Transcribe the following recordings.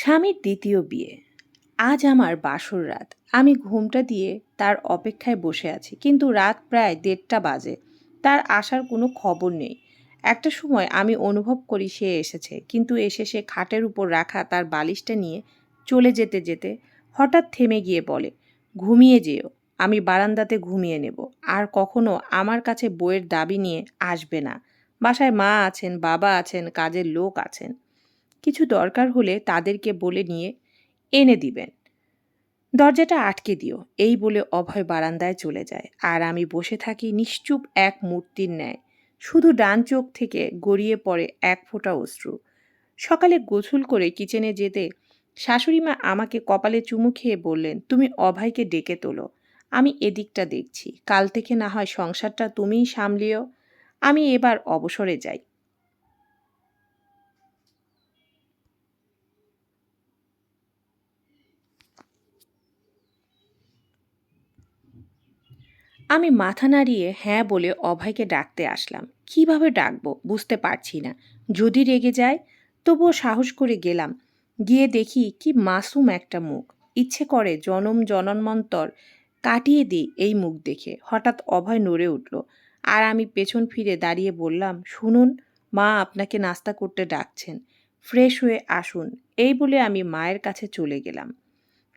স্বামীর দ্বিতীয় বিয়ে। আজ আমার বাসর রাত। আমি ঘুমটা দিয়ে তার অপেক্ষায় বসে আছি, কিন্তু রাত প্রায় দেড়টা বাজে। তার আসার কোনো খবর নেই। একটা সময় আমি অনুভব করি সে এসেছে, কিন্তু এসে সে খাটের উপর রাখা তার বালিশটা নিয়ে চলে যেতে যেতে হঠাৎ থেমে গিয়ে বলে, ঘুমিয়ে যেও, আমি বারান্দাতে ঘুমিয়ে নেব। আর কখনো আমার কাছে বইয়ের দাবি নিয়ে আসবে না। বাসায় মা আছেন, বাবা আছেন, কাজের লোক আছেন। কিছু দরকার হলে তাদেরকে বলে নিয়ে এনে দিবেন। দরজাটা আটকে দিও, এই বলে অভয় বারান্দায় চলে যায়। আর আমি বসে থাকি নিশ্চুপ এক মূর্তির ন্যায়। শুধু ডান চোখ থেকে গড়িয়ে পড়ে এক ফোঁটা অশ্রু। সকালে গোসল করে কিচেনে যেতে শাশুড়িমা আমাকে কপালে চুমু খেয়ে বললেন, তুমি অভয়কে ডেকে তোলো। আমি এদিকটা দেখছি। কাল থেকে না হয় সংসারটা তুমিই সামলিও। আমি এবার অবসরে যাই। আমি মাথা নাড়িয়ে হ্যাঁ বলে অভয়কে ডাকতে আসলাম। কীভাবে ডাকবো বুঝতে পারছি না। যদি রেগে যায়, তবুও সাহস করে গেলাম। গিয়ে দেখি কি মাসুম একটা মুখ। ইচ্ছে করে জনম জনন্মন্তর কাটিয়ে দিই এই মুখ দেখে। হঠাৎ অভয় নড়ে উঠল। আর আমি পেছন ফিরে দাঁড়িয়ে বললাম, শুনুন, মা আপনাকে নাস্তা করতে ডাকছেন। ফ্রেশ হয়ে আসুন। এই বলে আমি মায়ের কাছে চলে গেলাম।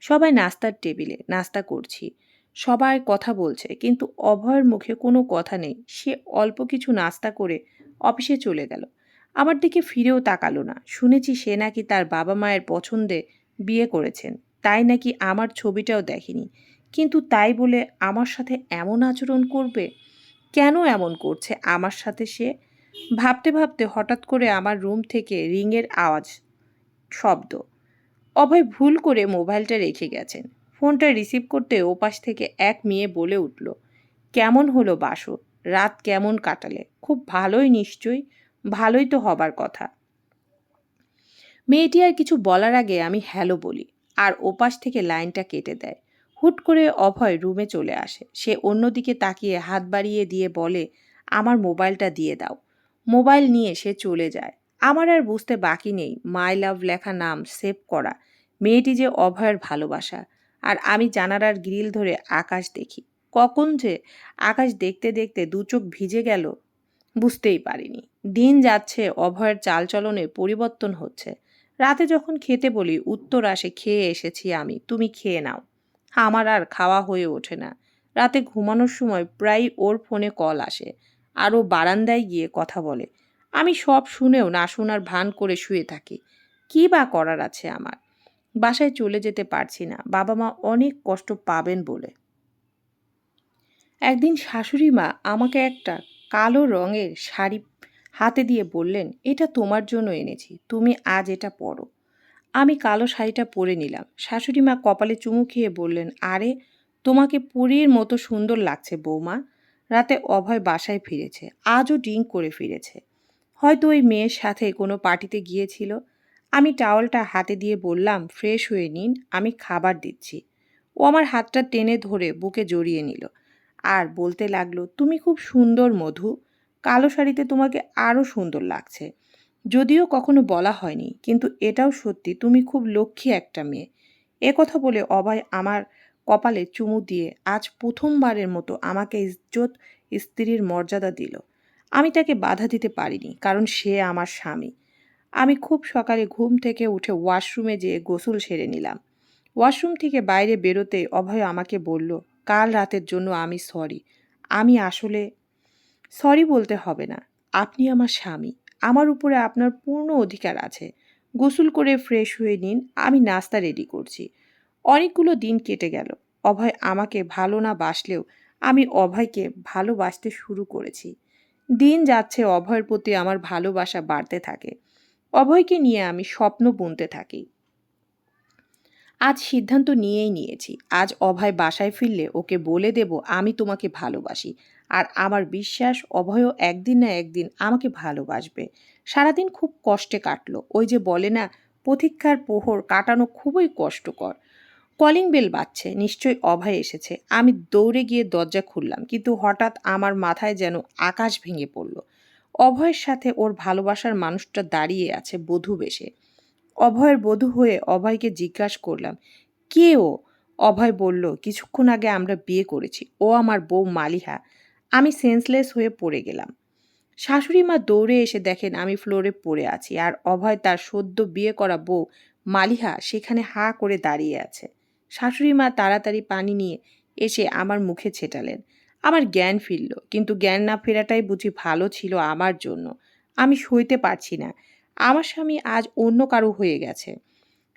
সবাই নাস্তার টেবিলে নাস্তা করছি। সবাই কথা বলছে, কিন্তু অভয়ের মুখে কোনো কথা নেই। সে অল্প কিছু নাস্তা করে অফিসে চলে গেল। আমার দিকে ফিরেও তাকালো না। শুনেছি সে নাকি তার বাবা মায়ের পছন্দে বিয়ে করেছেন। তাই নাকি আমার ছবিটাও দেখেনি। কিন্তু তাই বলে আমার সাথে এমন আচরণ করবে? কেন এমন করছে আমার সাথে সে? ভাবতে ভাবতে হঠাৎ করে আমার রুম থেকে রিংয়ের আওয়াজ, শব্দ। অভয় ভুল করে মোবাইলটা রেখে গেছেন। ফোনটা রিসিভ করতে ওপাশ থেকে এক মেয়ে বলে উঠল, কেমন হলো বাসো রাত কেমন কাটালে? খুব ভালোই নিশ্চয়ই, ভালোই তো হবার কথা। মেয়েটি আর কিছু বলার আগে আমি হ্যালো বলি আর ওপাশ থেকে লাইনটা কেটে দেয়। হুট করে অভয় রুমে চলে আসে। সে অন্যদিকে তাকিয়ে হাত বাড়িয়ে দিয়ে বলে, আমার মোবাইলটা দিয়ে দাও। মোবাইল নিয়ে সে চলে যায়। আমার আর বুঝতে বাকি নেই, মাই লাভ লেখা নাম সেভ করা। মেয়েটি যে অভয়ের ভালোবাসা আর আমি জানালার গ্রিল ধরে আকাশ দেখি। কখন যে? আকাশ দেখতে দেখতে দু চোখ ভিজে গেল। বুঝতেই পারিনি। দিন যাচ্ছে, অভয়ের চালচলনে পরিবর্তন হচ্ছে। রাতে যখন খেতে বলি, উত্তর আসে, খেয়ে এসেছি আমি, তুমি খেয়ে নাও। আমার আর খাওয়া হয়ে ওঠে না। রাতে ঘুমানোর সময় প্রায় ওর ফোনে কল আসে। আরও বারান্দায় গিয়ে কথা বলে। আমি সব শুনেও না শোনার ভান করে শুয়ে থাকি। কী বা করার আছে আমার? বাসায় চলে যেতে পারছি না। বাবা মা অনেক কষ্ট পাবেন বলে। একদিন শাশুড়ি মা আমাকে একটা কালো রঙের শাড়ি হাতে দিয়ে বললেন, এটা তোমার জন্য এনেছি, তুমি আজ এটা পরো। আমি কালো শাড়িটা পরে নিলাম। শাশুড়ি মা কপালে চুমু খেয়ে বললেন, আরে, তোমাকে পুরীর মতো সুন্দর লাগছে বৌমা। রাতে অভয় বাসায় ফিরেছে, আজও ড্রিঙ্ক করে ফিরেছে। হয়তো ওই মেয়ের সাথে কোনো পার্টিতে গিয়েছিল আমি টাওয়ালটা হাতে দিয়ে বললাম, ফ্রেশ হয়ে নিন, আমি খাবার দিচ্ছি। ও আমার হাতটা টেনে ধরে বুকে জড়িয়ে নিল। আর বলতে লাগল, তুমি খুব সুন্দর, মধু। কালো শাড়িতে তোমাকে আরও সুন্দর লাগছে। যদিও কখনো বলা হয়নি, কিন্তু এটাও সত্যি, তুমি খুব লক্ষ্মী একটা মেয়ে। এ কথা বলে অভয় আমার কপালে চুমু দিয়ে আজ প্রথমবারের মতো আমাকে ইজ্জত স্ত্রীর মর্যাদা দিল। আমি তাকে বাধা দিতে পারিনি, কারণ সে আমার স্বামী। আমি খুব সকালে ঘুম থেকে উঠে ওয়াশরুমে যেয়ে গোসল সেরে নিলাম। ওয়াশরুম থেকে বাইরে বেরোতে অভয় আমাকে বলল, কাল রাতের জন্য আমি সরি। আমি আসলে সরি বলতে হবে না। আপনি আমার স্বামী। আমার উপরে আপনার পূর্ণ অধিকার আছে। গোসল করে ফ্রেশ হয়ে নিন। আমি নাস্তা রেডি করছি। অনেকগুলো দিন কেটে গেল। অভয় আমাকে ভালো না বাসলেও আমি অভয়কে ভালোবাসতে শুরু করেছি। দিন যাচ্ছে অভয়ের প্রতি আমার ভালোবাসা বাড়তে থাকে। অভয়কে নিয়ে আমি স্বপ্ন বুনতে থাকি। আজ সিদ্ধান্ত নিয়েই নিয়েছি। আজ অভয় বাসায় ফিরলে ওকে বলে দেব, আমি তোমাকে ভালোবাসি। আর আমার বিশ্বাস, অভয়ও একদিন না একদিন আমাকে ভালোবাসবে। সারাদিন খুব কষ্টে কাটলো। ওই যে বলে না প্রতীক্ষার প্রহর কাটানো খুবই কষ্টকর। কলিং বেল বাজছে, নিশ্চয়ই অভয় এসেছে। আমি দৌড়ে গিয়ে দরজা খুললাম, কিন্তু হঠাৎ আমার মাথায় যেন আকাশ ভেঙে পড়ল। অভয়ের সাথে ওর ভালোবাসার মানুষটা দাঁড়িয়ে আছে বধূ বেশে। অভয়ের বধূ হয়ে অভয়কে জিজ্ঞাসা করলাম, কে ও? অভয় বলল, কিছুক্ষণ আগে আমরা বিয়ে করেছি, ও আমার বউ মালিহা। আমি সেন্সলেস হয়ে পড়ে গেলাম। শাশুড়ি মা দৌড়ে এসে দেখেন আমি ফ্লোরে পড়ে আছি আর অভয় তার সদ্য বিয়ে করা বউ মালিহা সেখানে হা করে দাঁড়িয়ে আছে। শাশুড়ি মা তাড়াতাড়ি পানি নিয়ে এসে আমার মুখে ছেটালেন। আমার জ্ঞান ফিরল, কিন্তু জ্ঞান না ফেরাটাই বুঝি ভালো ছিল আমার জন্য। আমি সইতে পারছি না। আমার স্বামী আজ অন্য কারও হয়ে গেছে।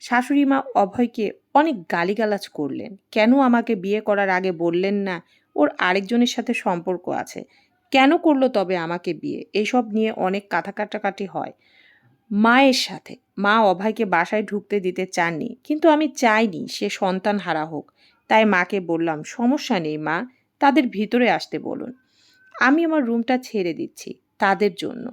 শাশুড়ি মা অভয়কে অনেক গালিগালাজ করলেন। কেন আমাকে বিয়ে করার আগে বললেন না? ওর আরেকজনের সাথে সম্পর্ক আছে। কেন করল তবে আমাকে বিয়ে? এইসব নিয়ে অনেক কাটা কাটাকাটি হয়। মায়ের সাথে। মা অভয়কে বাসায় ঢুকতে দিতে চাননি, কিন্তু আমি চাইনি সে সন্তান হারা হোক। তাই মাকে বললাম, সমস্যা নেই মা। তাদের ভিতরে আসতে বলুন। আমি আমার রুমটা ছেড়ে দিচ্ছি তাদের জন্য।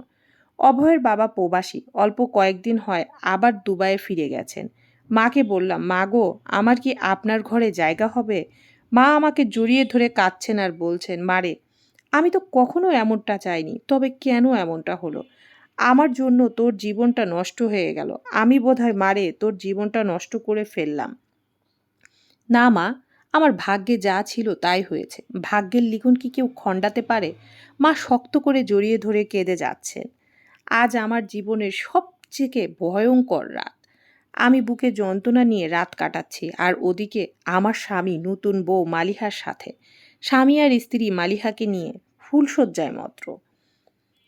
অভয়ের বাবা প্রবাসী, অল্প কয়েকদিন হয় আবার দুবাইয়ে ফিরে গেছেন। মাকে বললাম, মা গো, আমার কি আপনার ঘরে জায়গা হবে? মা আমাকে জড়িয়ে ধরে কাঁদছেন আর বলছেন মারে আমি তো কখনো এমনটা চাইনি, তবে কেন এমনটা হলো? আমার জন্য তোর জীবনটা নষ্ট হয়ে গেল। আমি বোধহয় মারে তোর জীবনটা নষ্ট করে ফেললাম। না মা আমার ভাগ্যে যা ছিল তাই হয়েছে। ভাগ্যের লিখন কি কেউ খণ্ডাতে পারে? মা শক্ত করে জড়িয়ে ধরে কেঁদে যাচ্ছেন। আজ আমার জীবনের সবচেয়ে ভয়ঙ্কর রাত। আমি বুকে যন্ত্রণা নিয়ে রাত কাটাচ্ছি, আর ওদিকে আমার স্বামী নতুন বউ মালিহার সাথে। স্বামী আর স্ত্রী মালিহাকে নিয়ে ফুলশয্যায় মাত্র।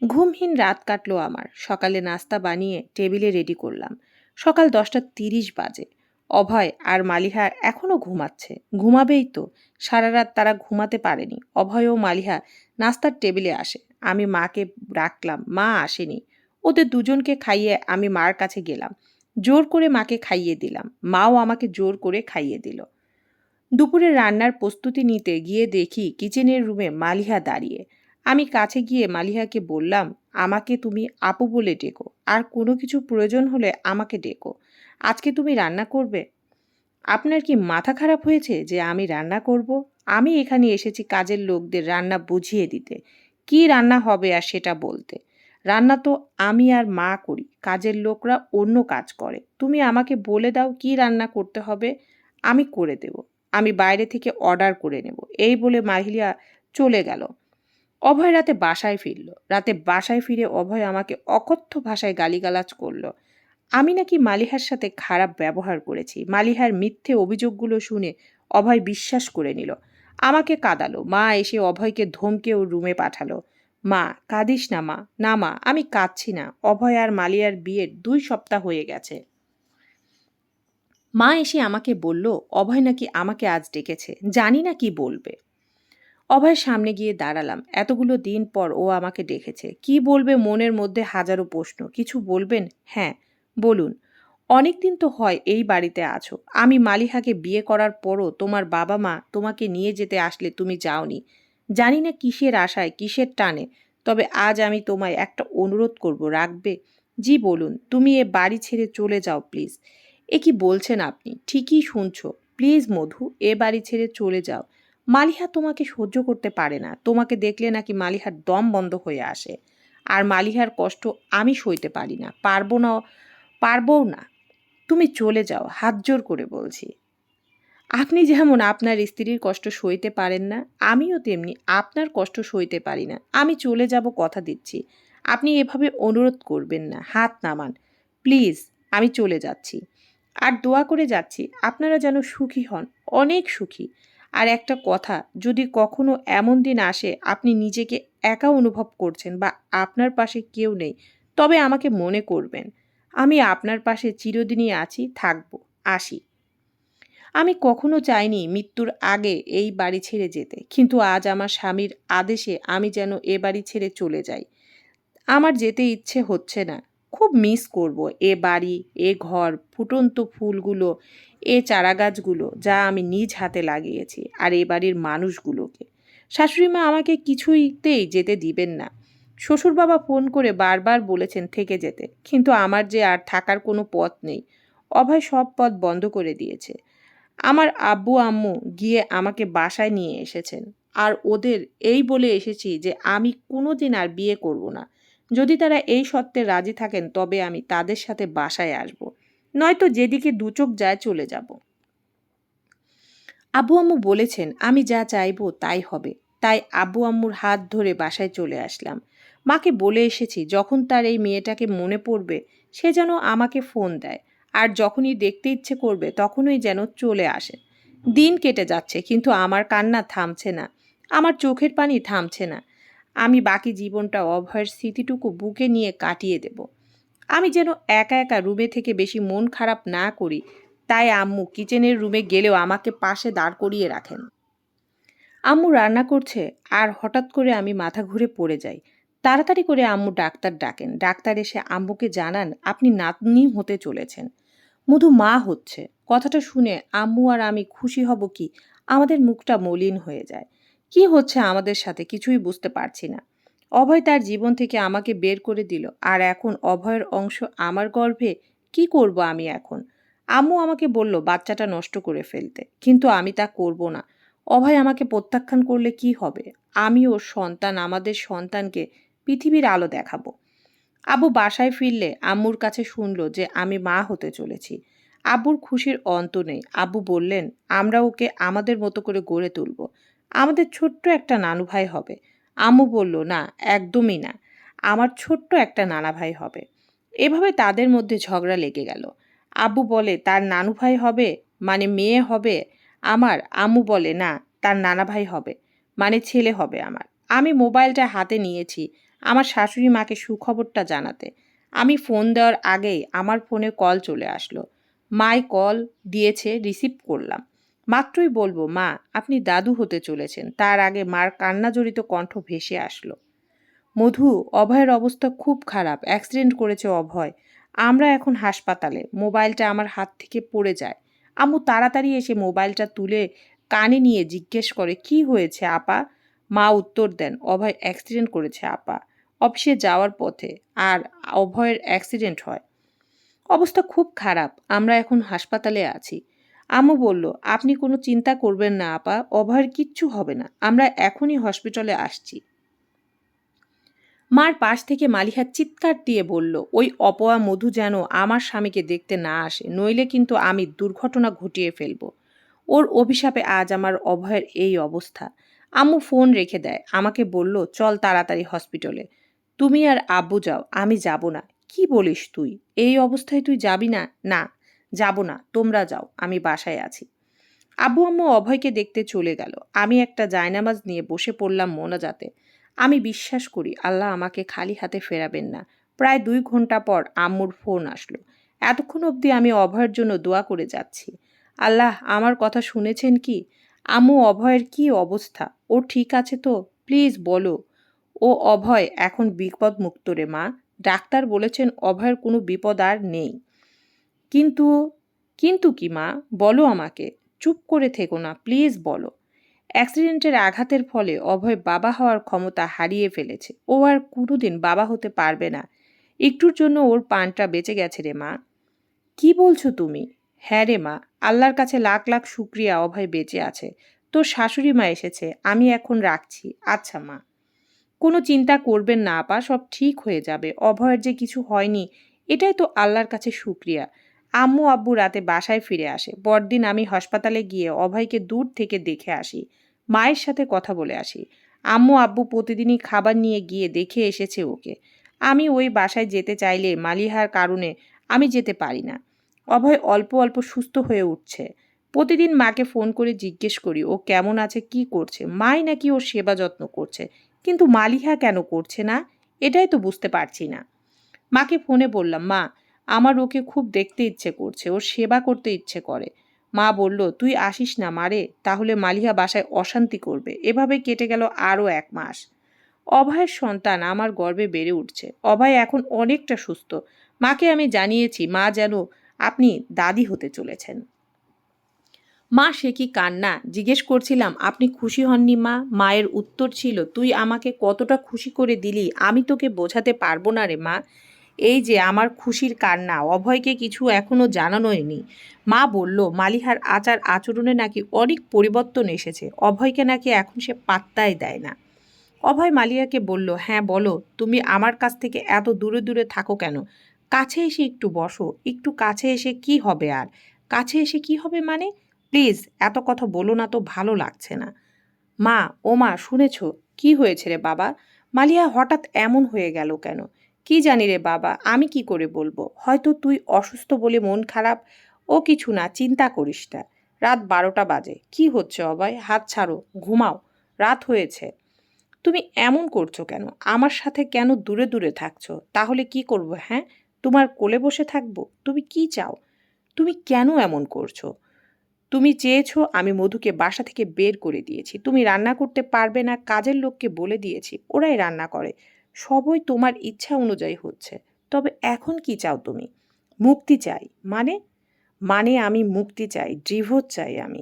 ঘুমহীন রাত কাটলো আমার। সকালে নাস্তা বানিয়ে টেবিলে রেডি করলাম। সকাল দশটা তিরিশ বাজে। অভয় আর মালিহা এখনও ঘুমাচ্ছে। ঘুমাবেই তো। সারা রাত তারা ঘুমাতে পারেনি। অভয় ও মালিহা নাস্তার টেবিলে আসে। আমি মাকে ডাকলাম মা আসেনি। ওদের দুজনকে খাইয়ে আমি মার কাছে গেলাম। জোর করে মাকে খাইয়ে দিলাম। মাও আমাকে জোর করে খাইয়ে দিল। দুপুরে রান্নার প্রস্তুতি নিতে গিয়ে দেখি কিচেনের রুমে মালিহা দাঁড়িয়ে। আমি কাছে গিয়ে মালিহাকে বললাম, আমাকে তুমি আপু বলে ডেকো। আর কোনো কিছু প্রয়োজন হলে আমাকে ডেকো। আজকে তুমি রান্না করবে? আপনার কি মাথা খারাপ হয়েছে যে আমি রান্না করব? আমি এখানে এসেছি কাজের লোকদের রান্না বুঝিয়ে দিতে। কি রান্না হবে আর সেটা বলতে। রান্না তো আমি আর মা করি, কাজের লোকরা অন্য কাজ করে। তুমি আমাকে বলে দাও কি রান্না করতে হবে, আমি করে দেব। আমি বাইরে থেকে অর্ডার করে নেব। এই বলে মাহিলিয়া চলে গেল। অভয় রাতে বাসায় ফিরল। রাতে বাসায় ফিরে অভয় আমাকে অকথ্য ভাষায় গালিগালাজ করল। আমি নাকি মালিহার সাথে খারাপ ব্যবহার করেছি। মালিহার মিথ্যে অভিযোগগুলো শুনে অভয় বিশ্বাস করে নিল। আমাকে কাঁদালো। মা এসে অভয়কে ধমকে ও রুমে পাঠালো। মা, কাঁদিস না মা। না মা, আমি কাঁদছি না। অভয় আর মালিয়ার বিয়ের দুই সপ্তাহ হয়ে গেছে। মা এসে আমাকে বলল, অভয় নাকি আমাকে আজ ডেকেছে। জানি না কি বলবে। অভয়ের সামনে গিয়ে দাঁড়ালাম। এতগুলো দিন পর ও আমাকে ডেকেছে। কি বলবে মনের মধ্যে হাজারো প্রশ্ন। কিছু বলবেন? হ্যাঁ। বলুন অনেক দিন তো হয় এই বাড়িতে আছো। আমি মালিহাকে বিয়ে করার পরও তোমার বাবা মা তোমাকে নিয়ে যেতে আসলে তুমি যাওনি। জানি না কিসের আশায়, কিসের টানে, তবে আজ আমি তোমায় একটা অনুরোধ করব, রাখবে? জি, বলুন, তুমি এ বাড়ি ছেড়ে চলে যাও, প্লিজ। এ কি বলছেন আপনি? ঠিকই শুনছো। প্লিজ, মধু, এ বাড়ি ছেড়ে চলে যাও। মালিহা তোমাকে সহ্য করতে পারে না। তোমাকে দেখলে নাকি মালিহার দম বন্ধ হয়ে আসে। আর মালিহার কষ্ট আমি সইতে পারি না। পারব না পারবও না। তুমি চলে যাও, হাত জোর করে বলছি। আপনি যেমন আপনার স্ত্রীর কষ্ট সইতে পারেন না, আমিও তেমনি আপনার কষ্ট সইতে পারি না। আমি চলে যাব কথা দিচ্ছি। আপনি এভাবে অনুরোধ করবেন না, হাত নামান। প্লিজ, আমি চলে যাচ্ছি। আর দোয়া করে যাচ্ছি, আপনারা যেন সুখী হন, অনেক সুখী। আর একটা কথা, যদি কখনো এমন দিন আসে, আপনি নিজেকে একা অনুভব করছেন বা আপনার পাশে কেউ নেই, তবে আমাকে মনে করবেন। আমি আপনার পাশে চিরদিনই আছি, থাকব, আসি। আমি কখনো চাইনি মৃত্যুর আগে এই বাড়ি ছেড়ে যেতে, কিন্তু আজ আমার স্বামীর আদেশে আমি যেন এ বাড়ি ছেড়ে চলে যাই। আমার যেতে ইচ্ছে হচ্ছে না। খুব মিস করব এ বাড়ি, এ ঘর, ফুটন্ত ফুলগুলো, এ চারাগাছগুলো যা আমি নিজ হাতে লাগিয়েছি, আর এ বাড়ির মানুষগুলোকে। শাশুড়ি মা আমাকে কিছুইতেই যেতে দিবেন না। শ্বশুর বাবা ফোন করে বারবার বলেছেন থেকে যেতে, কিন্তু আমার যে আর থাকার কোনো পথ নেই। অভয় সব পথ বন্ধ করে দিয়েছে। আমার আব্বু, আম্মু গিয়ে আমাকে বাসায় নিয়ে এসেছেন। আর ওদের এই বলে এসেছি যে আমি কোনো দিন আর বিয়ে করব না। যদি তারা এই সত্ত্বে রাজি থাকেন, তবে আমি তাদের সাথে বাসায় আসব। নয়তো যেদিকে দু চোখ যায় চলে যাব। আব্বু, আম্মু বলেছেন, আমি যা চাইব তাই হবে। তাই আব্বু, আম্মুর হাত ধরে বাসায় চলে আসলাম। মাকে বলে এসেছি, যখন তার এই মেয়েটাকে মনে পড়বে, সে যেন আমাকে ফোন দেয়। আর যখনই দেখতে ইচ্ছে করবে, তখনই যেন চলে আসে। দিন কেটে যাচ্ছে, কিন্তু আমার কান্না থামছে না। আমার চোখের পানি থামছে না। আমি বাকি জীবনটা অভয়ের স্মৃতিটুকু বুকে নিয়ে কাটিয়ে দেব। আমি যেন একা একা রুমে থেকে বেশি মন খারাপ না করি, তাই আম্মু কিচেনের রুমে গেলেও আমাকে পাশে দাঁড় করিয়ে রাখেন। আম্মু রান্না করছে, আর হঠাৎ করে আমি মাথা ঘুরে পড়ে যাই। তাড়াতাড়ি করে আম্মু ডাক্তার ডাকেন। ডাক্তার এসে আম্মুকে জানান, আপনি নাতনি হতে চলেছেন। মধু মা হচ্ছে। কথাটা শুনে আম্মু আর আমি খুশি হব কি? আমাদের মুখটা মলিন হয়ে যায়। কি হচ্ছে আমাদের সাথে কিছুই বুঝতে পারছি না। অভয় তার জীবন থেকে আমাকে বের করে দিল। আর এখন অভয়ের অংশ আমার গর্ভে? কি করব আমি এখন? আম্মু আমাকে বলল, বাচ্চাটা নষ্ট করে ফেলতে। কিন্তু আমি তা করব না। অভয় আমাকে প্রত্যাখ্যান করলে কি হবে? আমি ওর সন্তান, আমাদের সন্তানকে পৃথিবীর আলো দেখাবো। আবু বাসায় ফিরলে আম্মুর কাছে শুনল যে আমি মা হতে চলেছি। আব্বুর খুশির অন্ত নেই। আব্বু বললেন, আমরা ওকে আমাদের মতো করে গড়ে তুলব। আমাদের ছোট্ট একটা নানু ভাই হবে। আম্মু বলল, না, একদমই না। আমার ছোট্ট একটা নানা ভাই হবে। এভাবে তাদের মধ্যে ঝগড়া লেগে গেল। আব্বু বলে, তার নানু ভাই হবে মানে মেয়ে হবে? আমার আম্মু বলে, না, তার নানা ভাই হবে মানে ছেলে হবে আমার। আমি মোবাইলটা হাতে নিয়েছি। আমার শাশুড়ি মাকে সুখবরটা জানাতে। আমি ফোন দেওয়ার আগেই আমার ফোনে কল চলে আসলো। মাই কল দিয়েছে, রিসিভ করলাম। মাত্রই বলব, মা, আপনি দাদু হতে চলেছেন। তার আগে মার কান্নাজড়িত কণ্ঠ ভেসে আসলো। মধু, অভয়ের অবস্থা খুব খারাপ। অ্যাক্সিডেন্ট করেছে অভয়। আমরা এখন হাসপাতালে। মোবাইলটা আমার হাত থেকে পড়ে যায়। আম্মু তাড়াতাড়ি এসে মোবাইলটা তুলে কানে নিয়ে জিজ্ঞেস করে, কি হয়েছে, আপা? মা উত্তর দেন, অভয় অ্যাক্সিডেন্ট করেছে, আপা। অফিসে যাওয়ার পথে আর অভয়ের অ্যাক্সিডেন্ট হয়। অবস্থা খুব খারাপ, আমরা এখন হাসপাতালে আছি। আমু বলল, আপনি কোনো চিন্তা করবেন না, আপা, অভয়ের কিচ্ছু হবে না, আমরা এখনই হসপিটালে আসছি। মার পাশ থেকে মালিহা চিৎকার দিয়ে বলল, ওই অপয়া মধু যেন আমার স্বামীকে দেখতে না আসে, নইলে কিন্তু আমি দুর্ঘটনা ঘটিয়ে ফেলব। ওর অভিশাপে আজ আমার অভয়ের এই অবস্থা। আম্মু ফোন রেখে দেয়। আমাকে বলল, চল তাড়াতাড়ি হসপিটালে। তুমি আর আব্বু যাও, আমি যাব না। কি বলিস তুই? এই অবস্থায় তুই যাবি না? না, যাব না, তোমরা যাও, আমি বাসায় আছি। আব্বু আম্মু অভয়কে দেখতে চলে গেল। আমি একটা জায়নামাজ নিয়ে বসে পড়লাম মোনাজাতে। আমি বিশ্বাস করি, আল্লাহ আমাকে খালি হাতে ফেরাবেন না। প্রায় দুই ঘণ্টা পর আম্মুর ফোন আসলো। এতক্ষণ অবধি আমি অভয়ের জন্য দোয়া করে যাচ্ছি। আল্লাহ, আমার কথা শুনেছেন কি? আম্মু, অভয়ের কি অবস্থা? ও ঠিক আছে তো? প্লিজ বলো। ও অভয়, এখন বিপদ মুক্ত রে মা। ডাক্তার বলেছেন অভয়ের কোনো বিপদ আর নেই। কিন্তু কিন্তু কি মা? বলো আমাকে। চুপ করে থেকো না, প্লিজ বলো। অ্যাক্সিডেন্টের আঘাতের ফলে অভয় বাবা হওয়ার ক্ষমতা হারিয়ে ফেলেছে। ও আর কোনোদিন বাবা হতে পারবে না। একটুর জন্য ওর পানটা বেঁচে গেছে রে মা। কি বলছো তুমি? হ্যাঁ রে মা, আল্লাহর কাছে লাখ লাখ শুক্রিয়া, অভয় বেঁচে আছে। তোর শাশুড়ি মা এসেছে, আমি এখন রাখছি। আচ্ছা মা। কোনো চিন্তা করবেন না আপা, সব ঠিক হয়ে যাবে। অভয়ের যে কিছু হয়নি, এটাই তো আল্লাহর কাছে শুক্রিয়া। আম্মু আব্বু রাতে বাসায় ফিরে আসে। পরদিন আমি হাসপাতালে গিয়ে অভয়কে দূর থেকে দেখে আসি। মায়ের সাথে কথা বলে আসি। আম্মু আব্বু প্রতিদিনই খাবার নিয়ে গিয়ে দেখে এসেছে ওকে। আমি ওই বাসায় যেতে চাইলে মালিহার কারণে আমি যেতে পারি না। অভয় অল্প অল্প সুস্থ হয়ে উঠছে। প্রতিদিন মাকে ফোন করে জিজ্ঞেস করি, ও কেমন আছে? কি করছে? মাই নাকি ওর সেবা যত্ন করছে? কিন্তু মালিহা কেন করছে না? এটাই তো বুঝতে পারছি না। মাকে ফোনে বললাম, মা, আমার ওকে খুব দেখতে ইচ্ছে করছে, ওর সেবা করতে ইচ্ছে করে। মা বলল, তুই আসিস না মারে তাহলে মালিহা বাসায় অশান্তি করবে। এভাবে কেটে গেল আরও এক মাস। অভয়ের সন্তান আমার গর্বে বেড়ে উঠছে। অভয় এখন অনেকটা সুস্থ। মাকে আমি জানিয়েছি, মা যেন আপনি দাদি হতে চলেছেন। মা, সে কি কান্না? জিজ্ঞেস করছিলাম, আপনি খুশি হননি মা? মায়ের উত্তর ছিল, তুই আমাকে কতটা খুশি করে দিলি? আমি তোকে বোঝাতে পারব না রে মা। এই যে আমার খুশির কান্না, অভয়কে কিছু এখনও জানানোই নি। মা বলল, মালিহার আচার আচরণে নাকি অনেক পরিবর্তন এসেছে, অভয়কে নাকি এখন সে পাত্তাই দেয় না। অভয় মালিয়াকে বলল হ্যাঁ বলো, তুমি আমার কাছ থেকে এত দূরে দূরে থাকো কেন? কাছে এসে একটু বসো, একটু কাছে এসে কি হবে আর? কাছে এসে কি হবে মানে? প্লিজ, এত কথা বলো না তো ভালো লাগছে না। মা, ও মা, শুনেছ? কি হয়েছে রে বাবা? মালিয়া হঠাৎ এমন হয়ে গেল কেন? কি জানি রে বাবা, আমি কি করে বলব? হয়তো তুই অসুস্থ বলে মন খারাপ। ও কিছু না, চিন্তা করিস না। রাত বারোটা বাজে। কি হচ্ছে অভয়? হাত ছাড়ো, ঘুমাও। রাত হয়েছে। তুমি এমন করছ কেন? আমার সাথে কেন দূরে দূরে থাকছো? তাহলে কি করব হ্যাঁ? তোমার কোলে বসে থাকব? তুমি কি চাও? তুমি কেন এমন করছ? তুমি চেয়েছো আমি মধুকে বাসা থেকে বের করে দিয়েছি। তুমি রান্না করতে পারবে না, কাজের লোককে বলে দিয়েছি, ওরাই রান্না করে। সবই তোমার ইচ্ছা অনুযায়ী হচ্ছে। তবে এখন কি চাও তুমি? মুক্তি চাই। মানে? মানে আমি মুক্তি চাই, ডিভোর্স চাই আমি।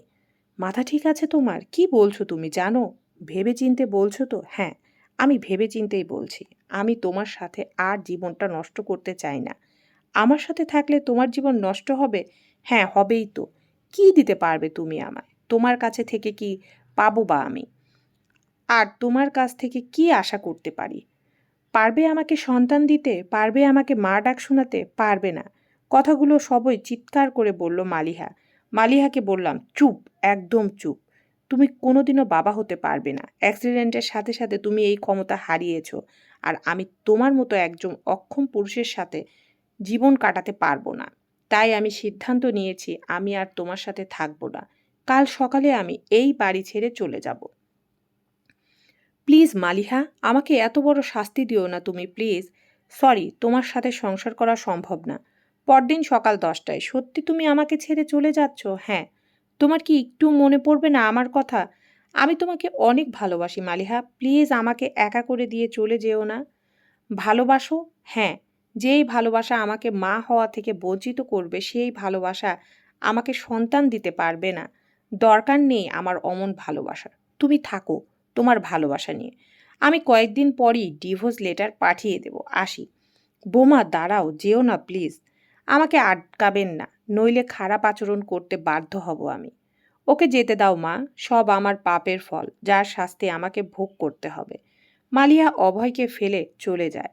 মাথা ঠিক আছে তোমার? কি বলছো তুমি, জানো? ভেবে চিনতে বলছো তো? হ্যাঁ আমি ভেবে চিনতেই বলছি। আমি তোমার সাথে আর জীবনটা নষ্ট করতে চাই না। আমার সাথে থাকলে তোমার জীবন নষ্ট হবে? হ্যাঁ হবেই তো। কি দিতে পারবে তুমি আমায়? তোমার কাছে থেকে কি পাবো বা আমি? আর তোমার কাছ থেকে কি আশা করতে পারি? পারবে আমাকে সন্তান দিতে? পারবে আমাকে মা ডাক শোনাতে? পারবে না। কথাগুলো সবই চিৎকার করে বলল মালিহা। মালিহাকে বললাম, চুপ, একদম চুপ। তুমি কোনোদিনও বাবা হতে পারবে না। অ্যাক্সিডেন্টের সাথে সাথে তুমি এই ক্ষমতা হারিয়েছ। আর আমি তোমার মতো একজন অক্ষম পুরুষের সাথে জীবন কাটাতে পারব না। তাই আমি সিদ্ধান্ত নিয়েছি আমি আর তোমার সাথে থাকব না। কাল সকালে আমি এই বাড়ি ছেড়ে চলে যাব। প্লিজ মালিহা, আমাকে এত বড় শাস্তি দিও না তুমি, প্লিজ। সরি, তোমার সাথে সংসার করা সম্ভব না। পরদিন সকাল দশটায়। সত্যি তুমি আমাকে ছেড়ে চলে যাচ্ছ? হ্যাঁ। তোমার কি একটু মনে পড়বে না আমার কথা? আমি তোমাকে অনেক ভালোবাসি মালিহা। প্লিজ আমাকে একা করে দিয়ে চলে যেও না। ভালোবাসো? হ্যাঁ। যেই ভালোবাসা আমাকে মা হওয়া থেকে বঞ্চিত করবে, সেই ভালোবাসা আমাকে সন্তান দিতে পারবে না। দরকার নেই আমার অমন ভালোবাসার। তুমি থাকো তোমার ভালোবাসা নিয়ে। আমি কয়েকদিন পরই ডিভোর্স লেটার পাঠিয়ে দেব। আসি। বোমা, দাঁড়াও, যেও না, প্লিজ। আমাকে আটকাবেন না, নইলে খারাপ আচরণ করতে বাধ্য হব আমি। ওকে যেতে দাও, মা। সব আমার পাপের ফল, যার শাস্তি আমাকে ভোগ করতে হবে। মালিয়া অভয়কে ফেলে চলে যায়।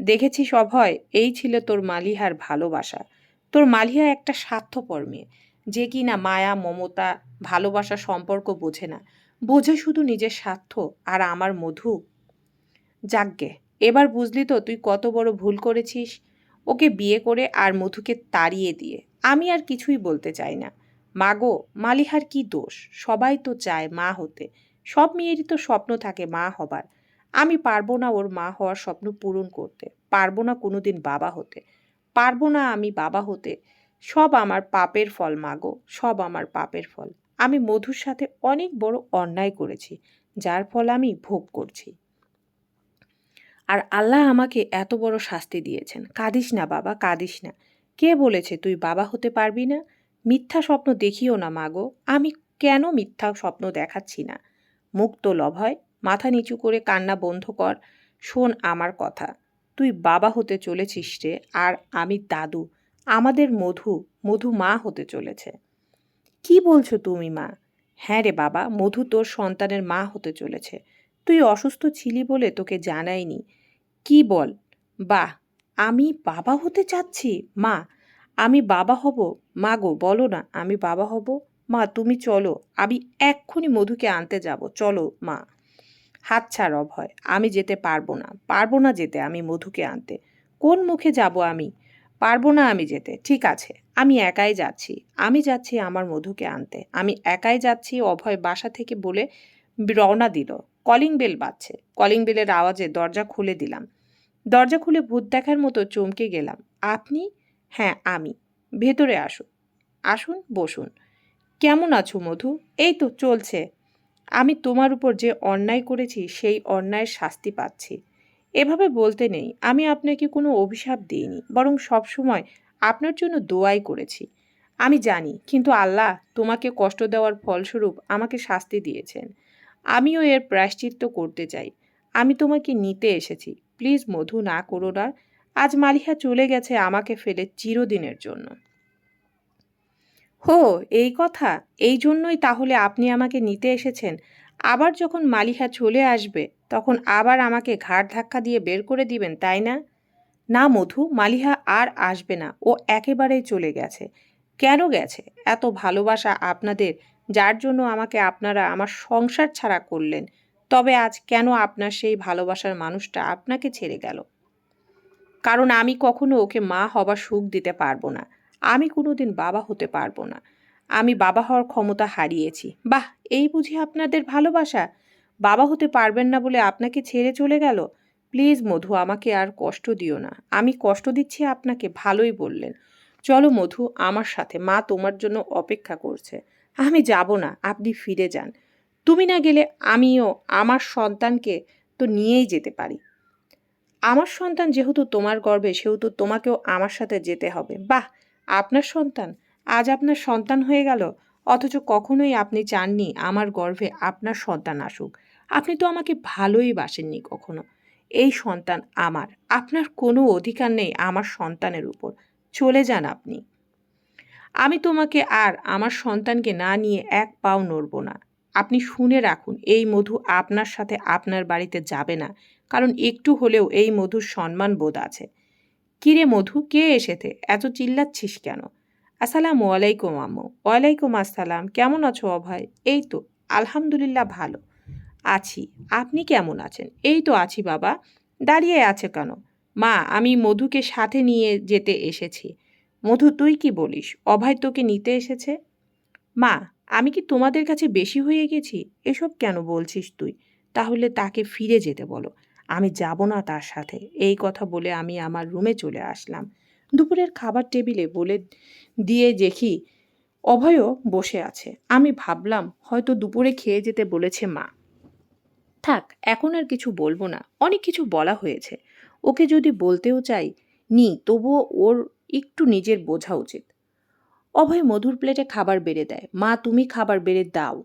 দেখেছিস অভয় এই ছিল তোর মালিহার ভালোবাসা। তোর মালিহা একটা স্বার্থপর মেয়ে, যে কি না মায়া, মমতা, ভালোবাসা সম্পর্ক বোঝে না। বোঝে শুধু নিজের স্বার্থ আর আমার মধু। যাকগে, এবার বুঝলি তো তুই কত বড় ভুল করেছিস। ওকে বিয়ে করে আর মধুকে তাড়িয়ে দিয়ে। আমি আর কিছুই বলতে চাই না। মাগো, মালিহার কি দোষ? সবাই তো চায় মা হতে। সব মেয়েরই তো স্বপ্ন থাকে মা হবার। আমি পারব না ওর মা হওয়ার স্বপ্ন পূরণ করতে, পারব না কোনোদিন বাবা হতে, পারব না আমি বাবা হতে, সব আমার পাপের ফল মাগো সব আমার পাপের ফল। আমি মধুর সাথে অনেক বড় অন্যায় করেছি, যার ফল আমি ভোগ করছি। আর আল্লাহ আমাকে এত বড় শাস্তি দিয়েছেন। কাঁদিস না বাবা, কাঁদিস না। কে বলেছে তুই বাবা হতে পারবি না? মিথ্যা স্বপ্ন দেখিও না মাগো আমি কেন মিথ্যা স্বপ্ন দেখাচ্ছি না? মুখ তো লভয় মাথা নিচু করে কান্না বন্ধ কর। শোন আমার কথা। তুই বাবা হতে চলেছিস রে, আর আমি দাদু। আমাদের মধু মধু মা হতে চলেছে। কি বলছো তুমি মা? হ্যাঁ রে বাবা, মধু তোর সন্তানের মা হতে চলেছে। তুই অসুস্থ ছিলি বলে তোকে জানাইনি। কি বল? বাহ, আমি বাবা হতে চাচ্ছি? মা, আমি বাবা হব? মা গো, বলো না, আমি বাবা হব? মা, তুমি চলো, আমি এক্ষুনি মধুকে আনতে যাব। চলো মা। হাত ছাড় অভয়, আমি যেতে পারব না পারব না যেতে আমি মধুকে আনতে। কোন মুখে যাব আমি? পারব না আমি যেতে, ঠিক আছে, আমি একাই যাচ্ছি, আমি যাচ্ছি আমার মধুকে আনতে। আমি একাই যাচ্ছি অভয় বাসা থেকে বলে রওনা দিল। কলিং বেল বাজছে, কলিং বেলের আওয়াজে দরজা খুলে দিলাম। দরজা খুলে ভূত দেখার মতো চমকে গেলাম। আপনি? হ্যাঁ আমি। ভেতরে আসুন আসুন, বসুন। কেমন আছো মধু? এই তো চলছে। আমি তোমার উপর যে অন্যায় করেছি, সেই অন্যায়ের শাস্তি পাচ্ছি। এভাবে বলতে নেই, আমি আপনাকে কোনো অভিশাপ দিইনি, বরং সবসময় আপনার জন্য দোয়াই করেছি। আমি জানি, কিন্তু আল্লাহ তোমাকে কষ্ট দেওয়ার ফলস্বরূপ আমাকে শাস্তি দিয়েছেন। আমিও এর প্রায়শ্চিত্ত করতে চাই। আমি তোমাকে নিতে এসেছি। প্লিজ মধু না করো না। আজ মালিহা চলে গেছে আমাকে ফেলে চিরদিনের জন্য। হো, এই কথা। এই জন্যই তাহলে আপনি আমাকে নিতে এসেছেন। আবার যখন মালিহা চলে আসবে, তখন আবার আমাকে ঘাড় ধাক্কা দিয়ে বের করে দিবেন, তাই না? না, মধু, মালিহা আর আসবে না। ও একেবারেই চলে গেছে। কেন গেছে? এত ভালোবাসা আপনাদের, যার জন্য আমাকে আপনারা আমার সংসার ছাড়া করলেন। তবে আজ কেন আপনার সেই ভালোবাসার মানুষটা আপনাকে ছেড়ে গেল? কারণ আমি কখনো ওকে মা হবার সুখ দিতে পারব না। আমি কোনোদিন বাবা হতে পারব না। আমি বাবা হওয়ার ক্ষমতা হারিয়েছি। বাহ, এই বুঝি আপনাদের ভালোবাসা। বাবা হতে পারবেন না বলে আপনাকে ছেড়ে চলে গেল? প্লিজ মধু, আমাকে আর কষ্ট দিও না। আমি কষ্ট দিচ্ছি আপনাকে, ভালোই বললেন। চলো মধু, আমার সাথে। মা তোমার জন্য অপেক্ষা করছে। আমি যাব না, আপনি ফিরে যান। তুমি না গেলে আমিও আমার সন্তানকে তো নিয়েই যেতে পারি। আমার সন্তান যেহেতু তোমার গর্বে সেহেতু তোমাকেও আমার সাথে যেতে হবে। বাহ আপনার সন্তান? আজ আপনার সন্তান হয়ে গেল। অথচ কখনোই আপনি চাননি আমার গর্ভে আপনার সন্তান আসুক। আপনি তো আমাকে ভালোই বাসেননি কখনো। এই সন্তান আমার। আপনার কোনো অধিকার নেই আমার সন্তানের উপর। চলে যান আপনি। আমি তোমাকে আর আমার সন্তানকে না নিয়ে এক পাও নড়ব না। আপনি শুনে রাখুন, এই মধু আপনার সাথে আপনার বাড়িতে যাবে না। কারণ একটু হলেও এই মধুর সম্মান বোধ আছে। কিরে মধু, কে এসেছে? এত চিল্লাচ্ছিস কেন? আসসালামু আলাইকুম, আম্মু। ওয়ালাইকুম আসসালাম। কেমন আছো অভয়? এই তো, আলহামদুলিল্লাহ ভালো। আছি। আপনি কেমন আছেন? এই তো আছি বাবা। দাঁড়িয়ে আছে কেন? মা, আমি মধুকে সাথে নিয়ে যেতে এসেছি। মধু, তুই কি বলিস? অভয় তোকে নিতে এসেছে? মা, আমি কি তোমাদের কাছে বেশি হয়ে গেছি? এসব কেন বলছিস তুই? তাহলে তাকে ফিরে যেতে বলো। আমি যাব না তার সাথে। এই কথা বলে আমি আমার রুমে চলে আসলাম। দুপুরের খাবার টেবিলে বলে দিয়ে দেখি অভয়ও বসে আছে। আমি ভাবলাম, হয়তো দুপুরে খেয়ে যেতে বলেছে মা। থাক, এখন আর কিছু বলব না। অনেক কিছু বলা হয়েছে। ওকে যদি বলতেও চাই, নি, তবুও ওর একটু নিজের বোঝা উচিত। অভয় মধুর প্লেটে খাবার বেড়ে দেয়। মা, তুমি খাবার বেড়ে দাও।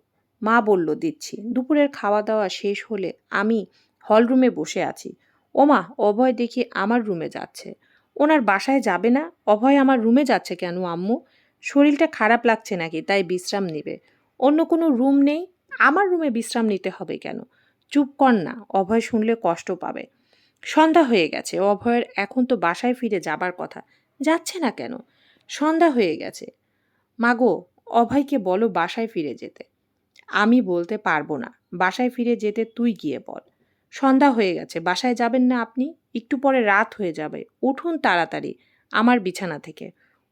মা বলল, দিচ্ছি। দুপুরের খাওয়া দাওয়া শেষ হলে আমি হলরুমে বসে আছি। ওমা, অভয় দেখি আমার রুমে যাচ্ছে। ওনার বাসায় যাবে না? অভয় আমার রুমে যাচ্ছে কেন, আম্মু? শরীরটা খারাপ লাগছে নাকি, তাই বিশ্রাম নেবে। অন্য কোনো রুম নেই? আমার রুমে বিশ্রাম নিতে হবে কেন? চুপ কর না, অভয় শুনলে কষ্ট পাবে। সন্ধ্যা হয়ে গেছে, অভয়ের এখন তো বাসায় ফিরে যাবার কথা। যাচ্ছে না কেন? সন্ধ্যা হয়ে গেছে। মাগো, অভয়কে বলো বাসায় ফিরে যেতে। আমি বলতে পারব না, বাসায় ফিরে যেতে তুই গিয়ে বল। সন্ধ্যা হয়ে গেছে, বাসায় যাবেন না আপনি? একটু পরে রাত হয়ে যাবে। উঠুন তাড়াতাড়ি, আমার বিছানা থেকে।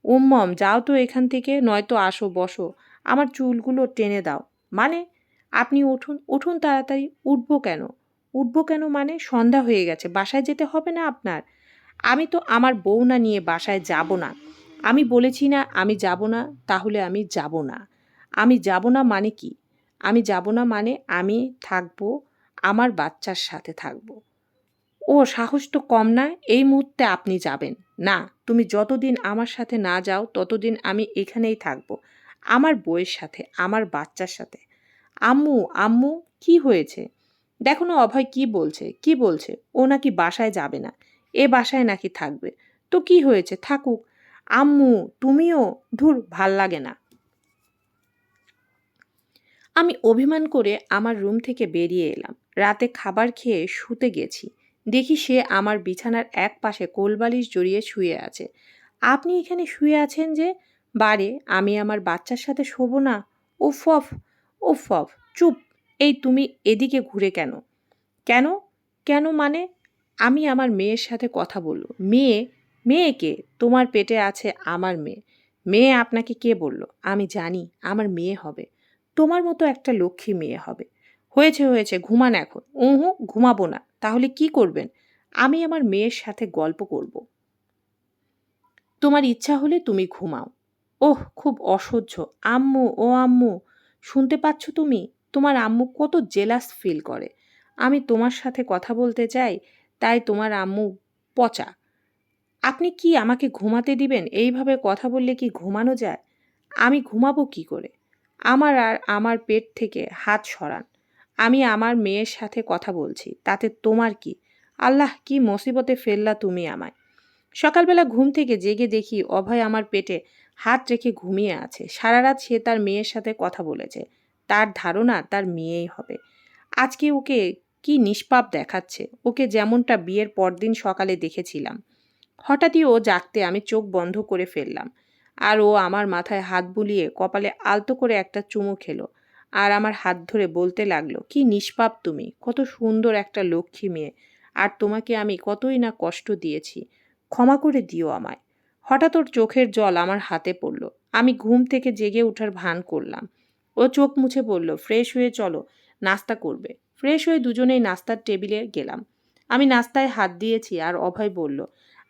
ওম মম যাও তো এখান থেকে, নয়তো আসো, বসো। আমার চুলগুলো টেনে দাও। মানে? আপনি উঠুন উঠুন তাড়াতাড়ি, উঠবো কেন? উঠবো কেন মানে? সন্ধ্যা হয়ে গেছে, বাসায় যেতে হবে না আপনার? আমি তো আমার বউ না নিয়ে বাসায় যাব না। আমি বলেছি না আমি যাব না, তাহলে আমি যাব না। আমি যাব না মানে কি? আমি যাব না মানে আমি থাকব আমার বাচ্চার সাথে থাকব। ও সাহস তো কম না, এই মুহূর্তে আপনি যাবেন। না, তুমি যতদিন আমার সাথে না যাও, ততদিন আমি এখানেই থাকব। আমার বইয়ের সাথে, আমার বাচ্চার সাথে। আম্মু আম্মু, কি হয়েছে? দেখো না, অভয় কি বলছে? কি বলছে? ও নাকি বাসায় যাবে না। এ বাসায় নাকি থাকবে। তো কি হয়েছে? থাকুক। আম্মু, তুমিও? ধুর, ভালো লাগে না। আমি অভিমান করে আমার রুম থেকে বেরিয়ে এলাম। রাতে খাবার খেয়ে শুতে গেছি। দেখি সে আমার বিছানার এক পাশে কোলবালিশ জড়িয়ে শুয়ে আছে। আপনি এখানে শুয়ে আছেন যে? বারে, আমি আমার বাচ্চার সাথে শোবো না। উফ অফ উফ অফ চুপ, এই তুমি এদিকে ঘুরে কেন? কেন? কেন মানে? আমি আমার মেয়ের সাথে কথা বলব মেয়ে? মেয়েকে তোমার পেটে আছে আমার মেয়ে। মেয়ে আপনাকে কে বলল? আমি জানি, আমার মেয়ে হবে। তোমার মতো একটা লক্ষ্মী মেয়ে হবে। হয়েছে হয়েছে, ঘুমান এখন। উহু, ঘুমাবো না। তাহলে কি করবেন? আমি আমার মেয়ের সাথে গল্প করব। তোমার ইচ্ছা হলে তুমি ঘুমাও। ওহ, খুব অসহ্য। আম্মু, ও আম্মু, শুনতে পাচ্ছ তুমি? তোমার আম্মু কত জেলাস ফিল করে। আমি তোমার সাথে কথা বলতে চাই, তাই তোমার আম্মু পচা। আপনি কি আমাকে ঘুমাতে দিবেন? এইভাবে কথা বললে কি ঘুমানো যায়? আমি ঘুমাবো কি করে? আমার আর আমার পেট থেকে হাত সরান। আমি আমার মেয়ের সাথে কথা বলছি, তাতে তোমার কি? আল্লাহ কি মুসিবতে ফেললা তুমি আমায়। সকালবেলা ঘুম থেকে জেগে দেখি অভয় আমার পেটে হাত রেখে ঘুমিয়ে আছে। সারা রাত সে তার মেয়ের সাথে কথা বলেছে। তার ধারণা তার মেয়েই হবে। আজকে ওকে কি নিষ্পাপ দেখাচ্ছে? ওকে যেমনটা বিয়ের পরদিন সকালে দেখেছিলাম। হঠাৎই ও জাগতে আমি চোখ বন্ধ করে ফেললাম। আর ও আমার মাথায় হাত বুলিয়ে কপালে আলতো করে একটা চুমু খেলো। আর আমার হাত ধরে বলতে লাগল, কি নিষ্পাপ তুমি, কত সুন্দর একটা লক্ষ্মী মেয়ে। আর তোমাকে আমি কতই না কষ্ট দিয়েছি, ক্ষমা করে দিও আমায়। হঠাৎ ওর চোখের জল আমার হাতে পড়ল। আমি ঘুম থেকে জেগে ওঠার ভান করলাম। ও চোখ মুছে বলল, ফ্রেশ হয়ে চলো, নাস্তা করবে। ফ্রেশ হয়ে দুজনেই নাস্তার টেবিলে গেলাম। আমি নাস্তায় হাত দিয়েছি আর অভয় বলল,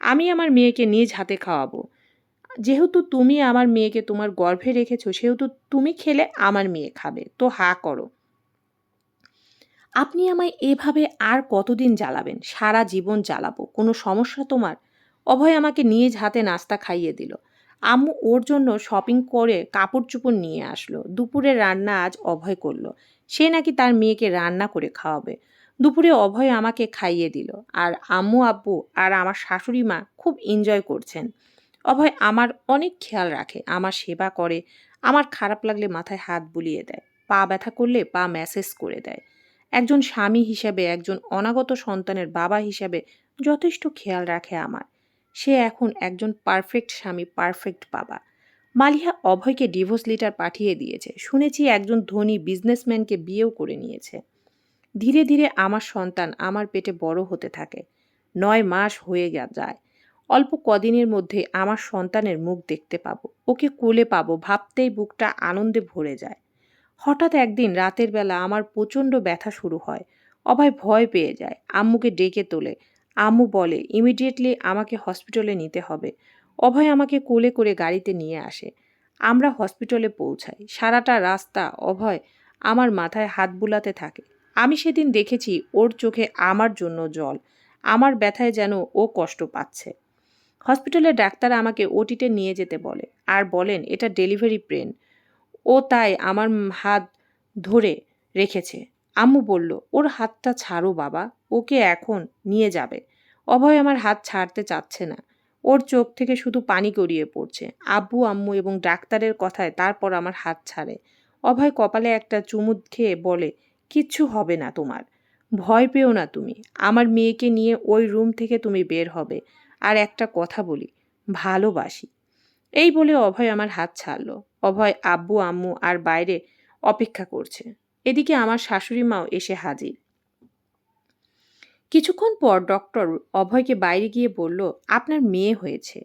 আমি আমার মেয়েকে নিজ হাতে খাওয়াবো। যেহেতু তুমি আমার মেয়েকে তোমার গর্ভে রেখেছো, সেহেতু তুমি খেলে আমার মেয়ে খাবে। তো হা করো। আপনি আমায় এভাবে আর কতদিন জ্বালাবেন? সারা জীবন জ্বালাবো। কোনো সমস্যা তোমার? অভয় আমাকে নিজ হাতে নাস্তা খাইয়ে দিল। আম্মু ওর জন্য শপিং করে কাপড় চোপড় নিয়ে আসলো। দুপুরে রান্না আজ অভয় করল। সে নাকি তার মেয়েকে রান্না করে খাওয়াবে। দুপুরে অভয় আমাকে খাইয়ে দিল। আর আম্মু, আব্বু আর আমার শাশুড়ি মা খুব এনজয় করছেন। অভয় আমার অনেক খেয়াল রাখে, আমার সেবা করে, আমার খারাপ লাগলে মাথায় হাত বুলিয়ে দেয়, পা ব্যথা করলে পা ম্যাসেজ করে দেয়। একজন স্বামী হিসেবে, একজন অনাগত সন্তানের বাবা হিসেবে যথেষ্ট খেয়াল রাখে আমার। সে এখন একজন পারফেক্ট স্বামী পারফেক্ট বাবা। মালিহা অভয়কে ডিভোর্স লিটার পাঠিয়ে দিয়েছে। শুনেছি একজন ধনী বিজনেসম্যানকে বিয়েও করে নিয়েছে। ধীরে ধীরে আমার সন্তান আমার পেটে বড় হতে থাকে। নয় মাস হয়ে যায়। অল্প কদিনের মধ্যে আমার সন্তানের মুখ দেখতে পাবো। ওকে কোলে পাবো, ভাবতেই বুকটা আনন্দে ভরে যায়। হঠাৎ একদিন রাতের বেলা আমার প্রচণ্ড ব্যথা শুরু হয়। অভয় ভয় পেয়ে যায়, আম্মুকে ডেকে তোলে। আম্মু বলে ইমিডিয়েটলি আমাকে হসপিটালে নিতে হবে। অভয় আমাকে কোলে করে গাড়িতে নিয়ে আসে। আমরা হসপিটালে পৌঁছাই। সারাটা রাস্তা অভয় আমার মাথায় হাত বুলাতে থাকে। আমি সেদিন দেখেছি ওর চোখে আমার জন্য জল। আমার ব্যথায় যেন ও কষ্ট পাচ্ছে। হসপিটালের ডাক্তার আমাকে ওটিতে নিয়ে যেতে বলে আর বলেন, এটা ডেলিভারি প্রেন ও তাই আমার হাত ধরে রেখেছে। আম্মু বলল, ওর হাতটা ছাড়ো বাবা, ওকে এখন নিয়ে যাবে। অভয় আমার হাত ছাড়তে চাচ্ছে না। ওর চোখ থেকে শুধু পানি গড়িয়ে পড়ছে। আব্বু, আম্মু এবং ডাক্তারের কথায় তারপর আমার হাত ছাড়ে। অভয় কপালে একটা চুমুদ খেয়ে বলে, কিচ্ছু হবে না তোমার। ভয় পেও না তুমি। আমার মেয়েকে নিয়ে ওই রুম থেকে তুমি বের হবে। আর একটা কথা বলি, ভালোবাসি। এই বলে অভয় আমার হাত ছাড়ল। অভয় আব্বু, আম্মু আর বাইরে অপেক্ষা করছে। এদিকে আমার শাশুড়ি মাও এসে হাজির। কিছুক্ষণ পর ডক্টর অভয়কে বাইরে গিয়ে বলল, আপনার মেয়ে হয়েছে।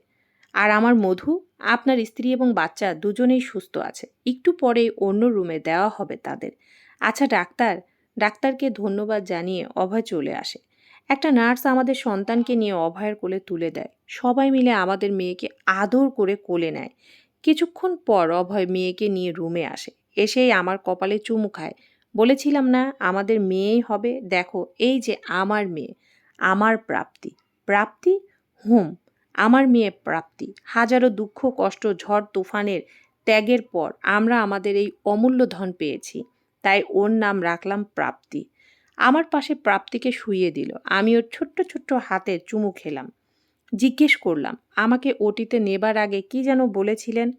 আর আমার মধু, আপনার স্ত্রী এবং বাচ্চা দুজনেই সুস্থ আছে। একটু পরে অন্য রুমে দেওয়া হবে তাদের। আচ্ছা ডাক্তার, ডাক্তারকে ধন্যবাদ জানিয়ে অভয় চলে আসে। একটা নার্স আমাদের সন্তানকে নিয়ে অভয়ের কোলে তুলে দেয়। সবাই মিলে আমাদের মেয়েকে আদর করে কোলে নেয়। কিছুক্ষণ পর অভয় মেয়েকে নিয়ে রুমে আসে। এসেই আমার কপালে চুমু খায়। বলেছিলাম না, আমাদের মেয়েই হবে। দেখো, এই যে আমার মেয়ে, আমার প্রাপ্তি। প্রাপ্তি? হুম, আমার মেয়ে প্রাপ্তি। হাজারো দুঃখ, কষ্ট, ঝড়, তুফানের ত্যাগের পর আমরা আমাদের এই অমূল্য ধন পেয়েছি। তাই ওর নাম রাখলাম প্রাপ্তি। আমার পাশে প্রাপ্তিকে শুইয়ে দিল। আমি ওর ছোট্ট ছোট্ট হাতে চুমু খেলাম। জিজ্ঞেস করলাম, আমাকে ওটিতে নেবার আগে কি যেন বলেছিলেন?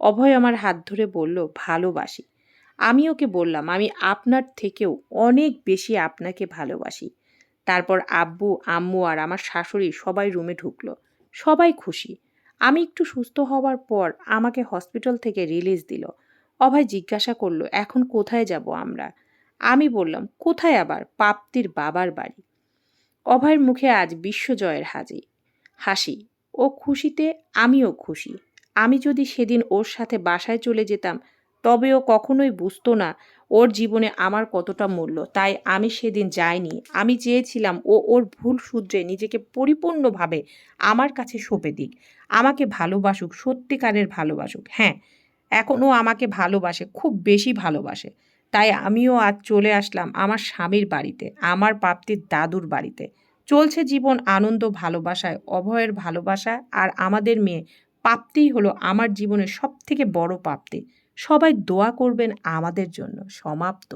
অভয় আমার হাত ধরে বলল, ভালোবাসি। আমি ওকে বললাম, আমি আপনার থেকেও অনেক বেশি আপনাকে ভালোবাসি। তারপর আব্বু, আম্মু আর আমার শাশুড়ি সবাই রুমে ঢুকলো। সবাই খুশি। আমি একটু সুস্থ হওয়ার পর আমাকে হসপিটাল থেকে রিলিজ দিল। অভয় জিজ্ঞাসা করল, এখন কোথায় যাব আমরা? আমি বললাম, কোথায় আবার পাপ্তির বাবার বাড়ি? অভয়ের মুখে আজ বিশ্বজয়ের হাজি, হাসি, ও খুশিতে আমিও খুশি। আমি যদি সেদিন ওর সাথে বাসায় চলে যেতাম, তবে ও কখনোই বুঝতো না ওর জীবনে আমার কতটা মূল্য। তাই আমি সেদিন যাইনি। আমি চেয়েছিলাম ও ওর ভুল সূত্রে নিজেকে পরিপূর্ণভাবে আমার কাছে সঁপে দিক। আমাকে ভালোবাসুক, সত্যিকারের ভালোবাসুক। হ্যাঁ এখনও আমাকে ভালোবাসে, খুব বেশি ভালোবাসে। তাই আমিও আজ চলে আসলাম আমার স্বামীর বাড়িতে, আমার প্রাপ্তির দাদুর বাড়িতে। চলছে জীবন আনন্দ ভালোবাসায়, অভয়ের ভালোবাসা আর আমাদের মেয়ে। প্রাপ্তিই হলো আমার জীবনের সবথেকে বড় প্রাপ্তি। সবাই দোয়া করবেন আমাদের জন্য। সমাপ্ত।